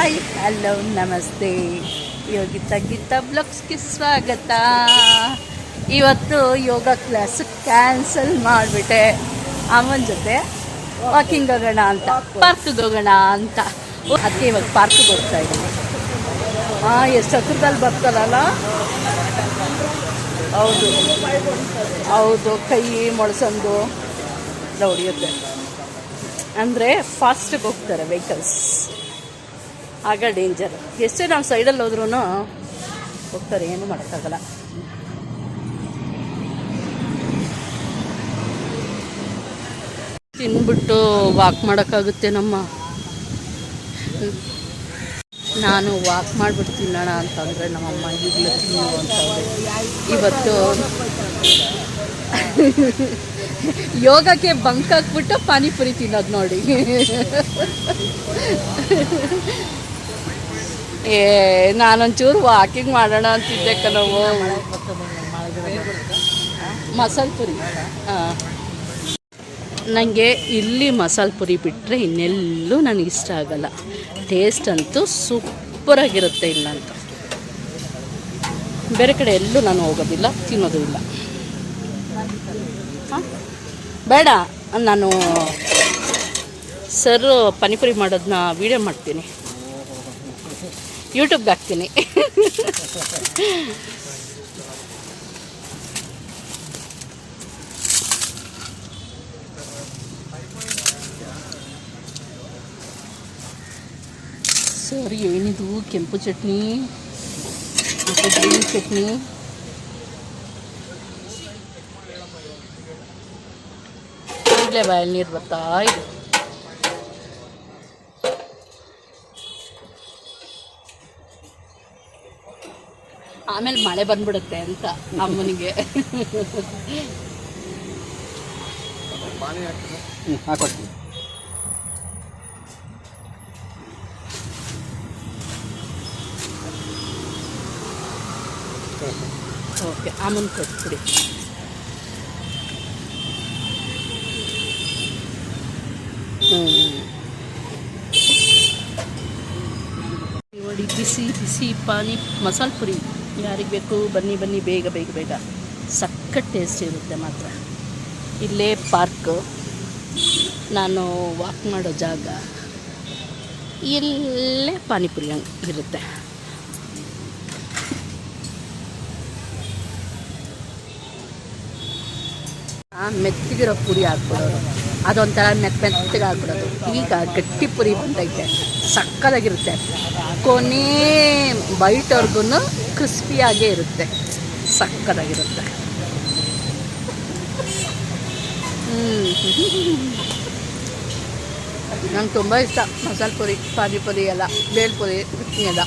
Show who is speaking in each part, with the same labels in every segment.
Speaker 1: Hi hello ನಮಸ್ತೆ ಯೋಗಿತಾ ಗೀತಾ ಬ್ಲಾಗ್ಸ್ಗೆ ಸ್ವಾಗತ. ಇವತ್ತು ಯೋಗ ಕ್ಲಾಸ್ ಕ್ಯಾನ್ಸಲ್ ಮಾಡಿಬಿಟ್ಟೆ. ಅಮ್ಮನ ಜೊತೆ ವಾಕಿಂಗ್ ಹೋಗೋಣ ಅಂತ. ಪಾರ್ಕ್ಗೆ ಹೋಗೋಣ ಅಂತ. ಅದಕ್ಕೆ ಇವಾಗ ಪಾರ್ಕ್ಗೆ ಹೋಗ್ತಾ ಇದ್ದೀನಿ. ಹಾಂ ಎಷ್ಟು ಹತ್ರದಲ್ಲಿ ಬರ್ತಾರಲ್ಲ? ಹೌದು. ಹೌದು, ಕೈ ಮೊಳಸಂದು. ಹೊಡಿಯುತ್ತೆ ಅಂದರೆ ಫಾಸ್ಟಿಗೆ ಹೋಗ್ತಾರೆ ವೆಹಿಕಲ್ಸ್ ಆಗ ಡೇಂಜರ್ ಎಷ್ಟೇ ನಾವು ಸೈಡಲ್ಲಿ ಹೋದ್ರೂ ಹೋಗ್ತಾರೆ, ಏನು ಮಾಡೋಕ್ಕಾಗಲ್ಲ. ತಿನ್ಬಿಟ್ಟು ವಾಕ್ ಮಾಡೋಕ್ಕಾಗುತ್ತೆ ನಮ್ಮ. ನಾನು ವಾಕ್ ಮಾಡಿಬಿಟ್ಟು ತಿನ್ನೋಣ ಅಂತಂದರೆ ನಮ್ಮಮ್ಮ ಈಗಲೂ ತಿನ್ನು ಅಂತಂದರೆ. ಇವತ್ತು ಯೋಗಕ್ಕೆ ಬಂಕ್ ಹಾಕ್ಬಿಟ್ಟು ಪಾನಿಪುರಿ ತಿನ್ನೋದು ನೋಡಿ. ಏ, ನಾನೊಂಚೂರು ವಾಕಿಂಗ್ ಮಾಡೋಣ ಅಂತಿದ್ದೆ ಕಣವು ಮಸಾಲೆ ಪುರಿ ಹಾಂ ನನಗೆ ಇಲ್ಲಿ ಮಸಾಲೆ ಪುರಿ ಬಿಟ್ಟರೆ ಇನ್ನೆಲ್ಲೂ ನನಗೆ ಇಷ್ಟ ಆಗಲ್ಲ. ಟೇಸ್ಟ್ ಅಂತೂ ಸೂಪರಾಗಿರುತ್ತೆ ಇಲ್ಲಂತ. ಬೇರೆ ಕಡೆ ಎಲ್ಲೂ ನಾನು ಹೋಗೋದಿಲ್ಲ, ತಿನ್ನೋದು ಇಲ್ಲ. ಬೇಡ, ನಾನು ಸರ್ ಪಾನಿಪುರಿ ಮಾಡೋದನ್ನ ವೀಡಿಯೋ ಮಾಡ್ತೀನಿ. ಯೂಟ್ಯೂಬ್ಗೆ ಹಾಕ್ತೀನಿ ಸರ್ ಏನಿದು ಕೆಂಪು ಚಟ್ನಿ ಮತ್ತು ಗ್ರೀನ್ ಚಟ್ನಿ ಈಗಲೇ ಬಾಯಲ್ಲಿ ನೀರು ಬರ್ತಾ ಇದೆ ಆಮೇಲೆ ಮಳೆ ಬಂದ್ಬಿಡುತ್ತೆ ಅಂತ ಅಮ್ಮನಿಗೆ.
Speaker 2: ಹಾಕೊಡ್ತೀನಿ
Speaker 1: ಓಕೆ ಆಮನ್ ಕೊಟ್ಬಿಡಿ ಹ್ಞೂ ನೋಡಿ ಬಿಸಿ ಬಿಸಿ ಪಾನಿ ಮಸಾಲೆ ಪುರಿ. ಯಾರಿಗೆ ಬೇಕು? ಬನ್ನಿ ಬನ್ನಿ, ಬೇಗ ಬೇಗ ಬೇಗ. ಸಖತ್ ಟೇಸ್ಟ್ ಇರುತ್ತೆ ಮಾತ್ರ. ಇಲ್ಲೇ ಪಾರ್ಕ್ ನಾನು ವಾಕ್ ಮಾಡೋ ಜಾಗ. ಇಲ್ಲೇ ಪಾನಿಪುರಿ ಇರುತ್ತೆ. ಮೆತ್ತಗಿರೋ ಪುರಿ ಹಾಕ್ಬಿಡೋದು. ಅದೊಂಥರ ಮೆತ್ತ, ಮೆತ್ತಗೆ ಹಾಕ್ಬಿಡೋದು. ಈಗ ಗಟ್ಟಿ ಪುರಿ ಬಂದೈತೆ ಸಕ್ಕದಾಗಿರುತ್ತೆ ಕೊನೆ ಬೈಟವ್ರಿಗೂ ಕ್ರಿಸ್ಪಿಯಾಗೇ ಇರುತ್ತೆ. ಸಕ್ಕದಾಗಿರುತ್ತೆ ನಂಗೆ ತುಂಬ ಇಷ್ಟ ಮಸಾಲೆ ಪುರಿ ಪಾನಿಪುರಿ ಎಲ್ಲ ಬೇಲ್ಪುರಿ ಎಲ್ಲ.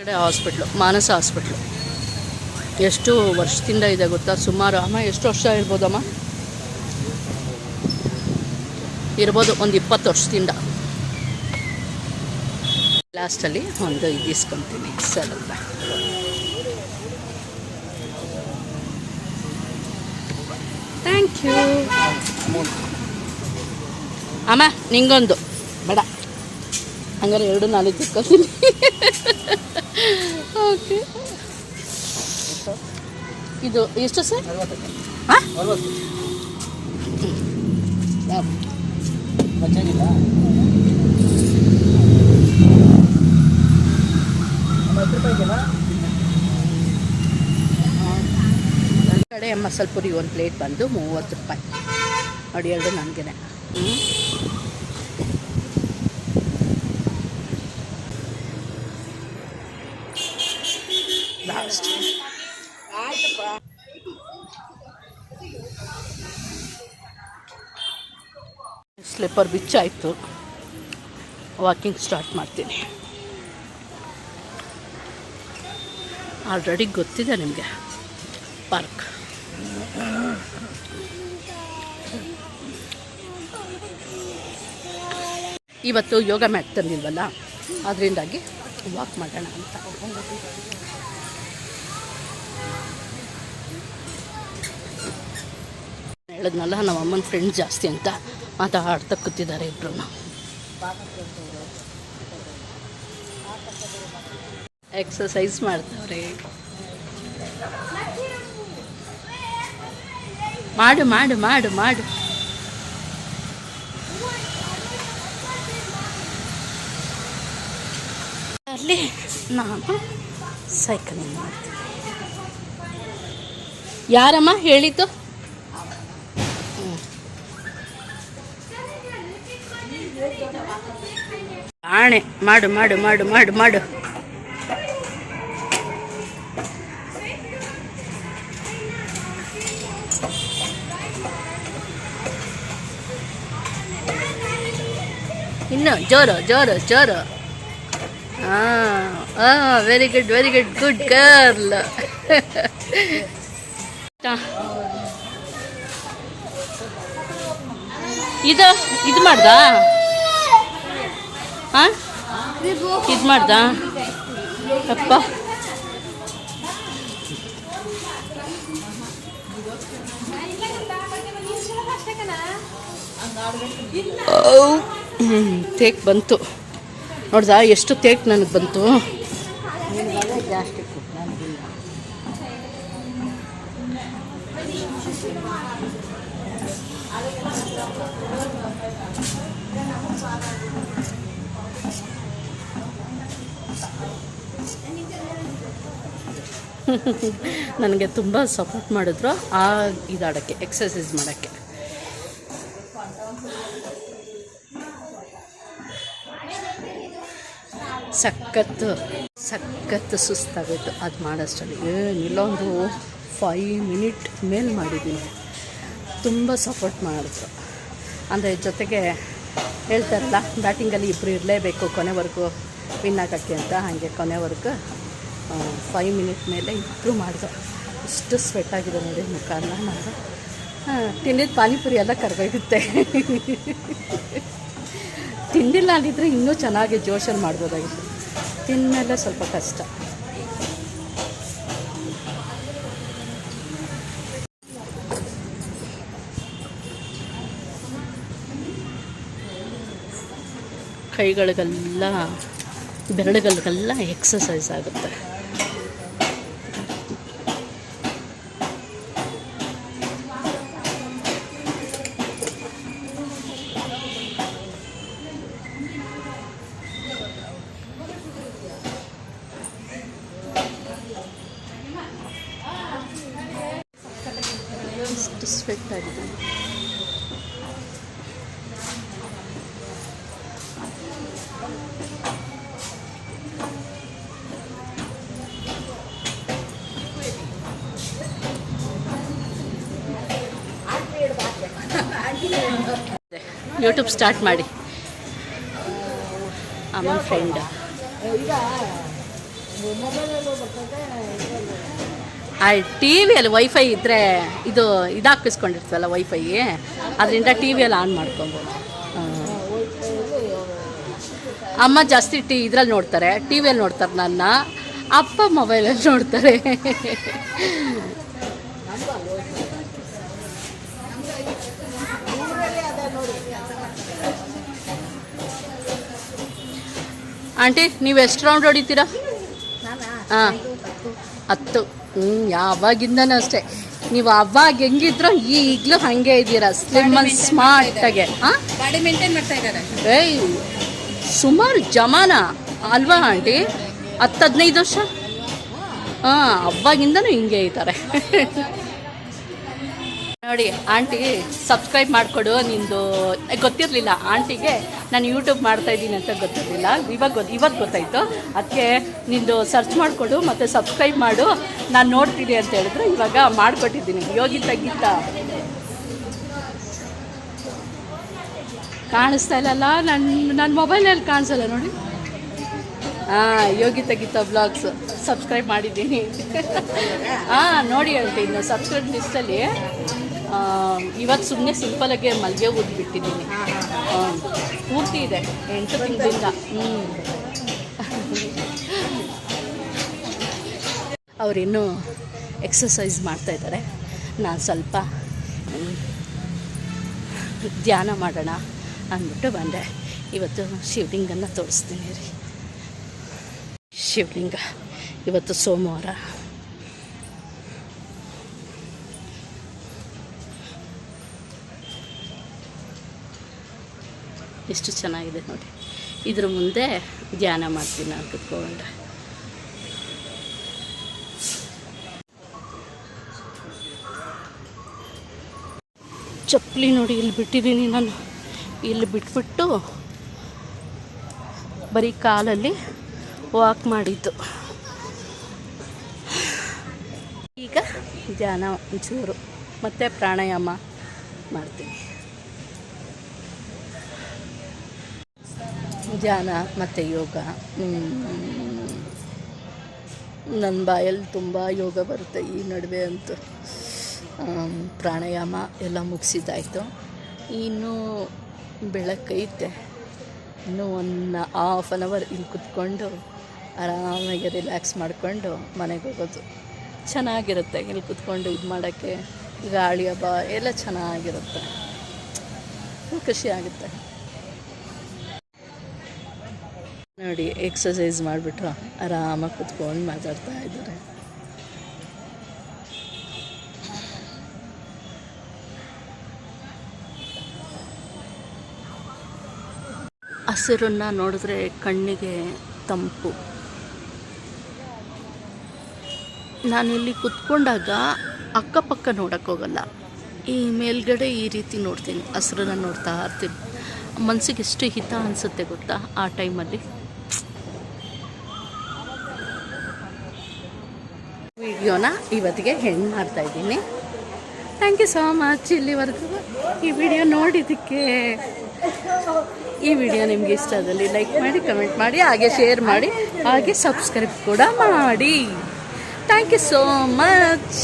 Speaker 1: ಕಡೆ ಹಾಸ್ಪಿಟ್ಲು, ಮಾನಸ ಹಾಸ್ಪಿಟ್ಲು. ಎಷ್ಟು ವರ್ಷದಿಂದ ಇದೆ ಗೊತ್ತಾ? ಸುಮಾರು, ಅಮ್ಮ, ಎಷ್ಟು ವರ್ಷ ಇರ್ಬೋದಮ್ಮ? ಇರ್ಬೋದು ಒಂದು ಇಪ್ಪತ್ತು ವರ್ಷದಿಂದ. ಲಾಸ್ಟಲ್ಲಿ ಒಂದು ಇದು ಇಸ್ಕೊತೀನಿ. ಸ್ವಲ್ಪ ಥ್ಯಾಂಕ್ ಯು ಅಮ್ಮ, ನಿಂಗೊಂದು. ಬೇಡ. ಹಂಗಾರೆ ಎರಡು ನಾಲ್ಕು ತಿಕ್ಕೊತೀನಿ ಓಕೆ ಇದು ಎಷ್ಟು ಸರ್? ಹಾಂ?
Speaker 2: ಅರವತ್ತು ರೂಪಾಯಿಗೆಲ್ಲ
Speaker 1: ಕಡೆ ಮಸಾಲೆ ಪುರಿ ಒಂದು ಪ್ಲೇಟ್ ಬಂದು ಮೂವತ್ತು ರೂಪಾಯಿ. ನೋಡಿ, ಎರಡು ನನಗೆ ಲಾಸ್ಟ್ ಸ್ಲಿಪ್ಪರ್ ಬಿಚ್ಚಾಯಿತು. ವಾಕಿಂಗ್ ಸ್ಟಾರ್ಟ್ ಮಾಡ್ತೀನಿ. ಆಲ್ರೆಡಿ ಗೊತ್ತಿದೆ ನಿಮಗೆ. ಪಾರ್ಕ್. ಇವತ್ತು ಯೋಗ ಮ್ಯಾಟ್ ತಂದಿಲ್ವಲ್ಲ? ಅದರಿಂದಾಗಿ ವಾಕ್ ಮಾಡೋಣ ಅಂತ. ಹೇಳಿದ್ನಲ್ಲ, ನಮ್ಮ ಅಮ್ಮನ ಫ್ರೆಂಡ್ ಜಾಸ್ತಿ ಅಂತ ಮಾತಾಡ್ತಾ ಕೂತಿದ್ದಾರೆ ಇಬ್ಬರು ಎಕ್ಸಸೈಸ್ ಮಾಡ್ತಾವ್ರಿ. ಮಾಡು ಮಾಡು ಮಾಡು ಮಾಡು. ಅಲ್ಲಿ ನಾನು ಸೈಕಲಿಂಗ್ ಮಾಡ್ತೀನಿ. ಯಾರಮ್ಮ ಹೇಳಿದ್ದು. ಆಣೆ, ಮಾಡು ಮಾಡು ಮಾಡು ಮಾಡು ಮಾಡು. ಇನ್ನು ಜೋರು ಜೋರು ಜೋರು ಹಾಂ very good very good good girl ಇದು ಇದು ಮಾಡ್ದಾ ಹಾಂ ಇದು ಮಾಡ್ದಾ ಅಪ್ಪ ತೇಕ್ ಬಂತು. ನೋಡ್ದ, ಎಷ್ಟು ತೇಕ್ ನನಗೆ ಬಂತು?
Speaker 2: ಜಾಸ್ತಿ
Speaker 1: ನನಗೆ ತುಂಬ ಸಪೋರ್ಟ್ ಮಾಡಿದ್ರು ಆ ಇದಾಡೋಕ್ಕೆ ಎಕ್ಸಸೈಸ್ ಮಾಡೋಕ್ಕೆ. ಸಖತ್ತು ಸಖತ್ತು ಸುಸ್ತಾಗೋಯ್ತು. ಅದು ಮಾಡೋಷ್ಟರಲ್ಲಿ. ಏನಿಲ್ಲ ಒಂದು ಫೈವ್ ಮಿನಿಟ್ ಮೇಲೆ ಮಾಡಿದ್ದೀನಿ. ತುಂಬ ಸಪೋರ್ಟ್ ಮಾಡಿದ್ರು. ಅಂದರೆ ಜೊತೆಗೆ ಹೇಳ್ತಾರಲ್ಲ ಬ್ಯಾಟಿಂಗಲ್ಲಿ ಇಬ್ಬರು ಇರಲೇಬೇಕು ಕೊನೆವರೆಗೂ ವಿನ್ ಆಗೋಕ್ಕೆ ಅಂತ. ಹಾಗೆ ಕೊನೆವರೆಗೂ ಫೈವ್ ಮಿನಿಟ್ ಮೇಲೆ ಇಬ್ಬರು ಮಾಡಿದ್ರು. ಇಷ್ಟು ಸ್ವೆಟ್ ಆಗಿದೆ ನೋಡಿ ಮುಖ ನಾನು ತಿಂದಿದ್ದು ಪಾನಿಪುರಿ ಎಲ್ಲ ಕರ್ಗೋಗುತ್ತೆ ತಿಂದಿಲ್ಲ ಅಂದಿದ್ರೆ ಇನ್ನೂ ಚೆನ್ನಾಗಿ ಜೋಶಲ್ಲಿ ಮಾಡ್ಬೋದಾಗಿತ್ತು. ತಿನ್ಮೇಲೆ ಸ್ವಲ್ಪ ಕಷ್ಟ. ಕೈಗಳಿಗೆಲ್ಲ ಬೆರಳುಗಳಿಗೆಲ್ಲ ಎಕ್ಸಸೈಸ್ ಆಗುತ್ತೆ ಎಷ್ಟು ಸ್ವೆಟ್ ಆಗಿದೆ ಯೂಟ್ಯೂಬ್ ಸ್ಟಾರ್ಟ್ ಮಾಡಿ. ಅಮ್ಮ ಫ್ರೆಂಡ್
Speaker 2: ಈಗ ಮೊಬೈಲಲ್ಲೂ ಬರ್ತದೆ
Speaker 1: ಆ ಟಿ ವಿಯಲ್ಲಿ ವೈಫೈ ಇದ್ದರೆ ಇದು ಇದಾಕಿಸ್ಕೊಂಡಿರ್ತಲ್ಲ ವೈಫೈ ಅದರಿಂದ ಟಿ ವಿಯಲ್ಲಿ ಆನ್ ಮಾಡ್ಕೊಬೋದು. ಅಮ್ಮ ಜಾಸ್ತಿ ಟಿ ಇದ್ರಲ್ಲಿ ನೋಡ್ತಾರೆ ಟಿ ವಿಯಲ್ಲಿ ನೋಡ್ತಾರೆ ನನ್ನ. ಅಪ್ಪ ಮೊಬೈಲಲ್ಲಿ ನೋಡ್ತಾರೆ. ಆಂಟಿ ನೀವು ಎಷ್ಟು ರೌಂಡ್ ಹೊಡಿತೀರಾ ಹಾಂ. ಹತ್ತು. ಹ್ಞೂ ಯಾವಾಗಿಂದನೂ ಅಷ್ಟೇ. ನೀವು ಅವಾಗ ಹೆಂಗಿದ್ರೋ ಈಗಲೂ ಹಾಗೆ ಇದ್ದೀರಾ. ಸ್ಲಿಮ್ ಅಂಡ್ ಸ್ಮಾರ್ಟಾಗೆ ಹಾಂ?
Speaker 2: ಗಾಡಿ ಮೇಂಟೈನ್ ಮಾಡ್ತಾ ಇದ್ದಾರೆ.
Speaker 1: ಏಯ್ ಸುಮಾರು ಜಮಾನ ಅಲ್ವಾ ಆಂಟಿ? ಹತ್ತು ಹದಿನೈದು ವರ್ಷ? ಹಾಂ ಅವಾಗಿಂದನೂ ಹಿಂಗೆ ಇದ್ದಾರೆ. ನೋಡಿ, ಆಂಟಿ ಸಬ್ಸ್ಕ್ರೈಬ್ ಮಾಡಿಕೊಡು, ನಿಂದು ಗೊತ್ತಿರಲಿಲ್ಲ. ಆಂಟಿಗೆ ನಾನು ಯೂಟ್ಯೂಬ್ ಮಾಡ್ತಾ ಇದ್ದೀನಿ ಅಂತ ಗೊತ್ತಿರಲಿಲ್ಲ. ಇವಾಗ ಗೊತ್ತು ಇವತ್ತು ಗೊತ್ತಾಯಿತು. ಅದಕ್ಕೆ ನಿಂದು ಸರ್ಚ್ ಮಾಡಿಕೊಡು ಮತ್ತು ಸಬ್ಸ್ಕ್ರೈಬ್ ಮಾಡು. ನಾನು ನೋಡ್ತೀನಿ ಅಂತ ಹೇಳಿದ್ರು. ಇವಾಗ ಮಾಡಿಕೊಟ್ಟಿದ್ದೀನಿ. ಯೋಗಿತ ಗೀತ. ಕಾಣಿಸ್ತಾ ಇಲ್ಲಲ್ಲ? ನನ್ನ ನನ್ನ ಮೊಬೈಲಲ್ಲಿ ಕಾಣಿಸಲ್ಲ ನೋಡಿ. ಹಾಂ, ಯೋಗಿತ ಗೀತ ಬ್ಲಾಗ್ಸ್ ಸಬ್ಸ್ಕ್ರೈಬ್ ಮಾಡಿದ್ದೀನಿ. ಹಾಂ, ನೋಡಿ ಹೇಳ್ತೀನಿ ಸಬ್ಸ್ಕ್ರೈಬ್ ಲಿಸ್ಟಲ್ಲಿ ಇವತ್ತು ಸುಮ್ಮನೆ ಸಿಂಪಲಾಗಿ ಮಲ್ಲಿಗೆ ಊದಿ ಬಿಟ್ಟಿದ್ದೀನಿ. ಪೂರ್ತಿ ಇದೆ. ಎಂಟು ತಿಂಗಳಿಂದ. ಹ್ಞೂ ಅವರಿನ್ನೂ ಎಕ್ಸಸೈಸ್ ಮಾಡ್ತಾಯಿದ್ದಾರೆ ನಾನು ಸ್ವಲ್ಪ ಧ್ಯಾನ ಮಾಡೋಣ ಅಂದ್ಬಿಟ್ಟು ಬಂದೆ. ಇವತ್ತು ಶಿವಲಿಂಗನ ತೋರಿಸ್ತೀನಿ ರೀ. ಶಿವಲಿಂಗ ಇವತ್ತು ಸೋಮವಾರ. ಎಷ್ಟು ಚೆನ್ನಾಗಿದೆ ನೋಡಿ. ಇದ್ರ ಮುಂದೆ ಧ್ಯಾನ ಮಾಡ್ತೀನಿ ನಾನು ಕುತ್ಕೊಂಡ್ರೆ. ಚಪ್ಪಲಿ ನೋಡಿ ಇಲ್ಲಿ ಬಿಟ್ಟಿದ್ದೀನಿ ನಾನು. ಇಲ್ಲಿ ಬಿಟ್ಬಿಟ್ಟು ಬರೀ ಕಾಲಲ್ಲಿ ವಾಕ್ ಮಾಡಿದ್ದು. ಈಗ ಧ್ಯಾನ ಒಂಚೂರು. ಮತ್ತು ಪ್ರಾಣಾಯಾಮ ಮಾಡ್ತೀನಿ. ಧ್ಯಾನ ಮತ್ತು ಯೋಗ. ನನ್ನ ಬಾಯಲ್ಲಿ ತುಂಬ ಯೋಗ ಬರುತ್ತೆ ಈ ನಡುವೆ ಅಂತೂ. ಪ್ರಾಣಾಯಾಮ ಎಲ್ಲ ಮುಗಿಸಿದ್ದಾಯಿತು. ಇನ್ನೂ ಬೆಳಕೈತೆ ಇನ್ನೂ ಒನ್ ಹಾಫ್ ಆನ್ ಅವರ್ ಇಲ್ಲಿ ಕುತ್ಕೊಂಡು ಆರಾಮಾಗಿ ರಿಲ್ಯಾಕ್ಸ್ ಮಾಡಿಕೊಂಡು ಮನೆಗೆ ಹೋಗೋದು. ಚೆನ್ನಾಗಿರುತ್ತೆ ಇಲ್ಲಿ ಕುತ್ಕೊಂಡು ಇದು ಮಾಡೋಕ್ಕೆ. ಗಾಳಿ ಹಬ್ಬ ಎಲ್ಲ ಚೆನ್ನಾಗಿರುತ್ತೆ. ಖುಷಿ ಆಗುತ್ತೆ. ನೋಡಿ ಎಕ್ಸಸೈಸ್ ಮಾಡಿಬಿಟ್ಟು ಆರಾಮಾಗಿ ಕುತ್ಕೊಂಡು ಮಾತಾಡ್ತಾ ಇದ್ದಾರೆ. ಹಸಿರನ್ನು ನೋಡಿದ್ರೆ ಕಣ್ಣಿಗೆ ತಂಪು. ನಾನಿಲ್ಲಿ ಕುತ್ಕೊಂಡಾಗ ಅಕ್ಕಪಕ್ಕ ನೋಡೋಕ್ಕೋಗಲ್ಲ ಈ ಮೇಲ್ಗಡೆ ಈ ರೀತಿ ನೋಡ್ತೀನಿ, ಹಸಿರನ್ನ ನೋಡ್ತಾ ಇರ್ತೀನಿ. ಮನಸ್ಸಿಗೆ ಎಷ್ಟು ಹಿತ ಅನಿಸುತ್ತೆ ಗೊತ್ತಾ ಆ ಟೈಮಲ್ಲಿ ವಿಡಿಯೋನ ಇವತ್ತಿಗೆ ಹೆಣ್ಣು ಮಾಡ್ತಾ ಇದ್ದೀನಿ. ಥ್ಯಾಂಕ್ ಯು ಸೋ ಮಚ್ ಇಲ್ಲಿವರೆಗೂ. ಈ ವಿಡಿಯೋ ನೋಡಿದ್ದಕ್ಕೆ, ಈ ವಿಡಿಯೋ ನಿಮ್ಗೆ ಇಷ್ಟ ಆದಲ್ಲಿ ಲೈಕ್ ಮಾಡಿ ಕಮೆಂಟ್ ಮಾಡಿ, ಹಾಗೆ ಶೇರ್ ಮಾಡಿ, ಹಾಗೆ ಸಬ್ಸ್ಕ್ರೈಬ್ ಕೂಡ ಮಾಡಿ. Thank you so much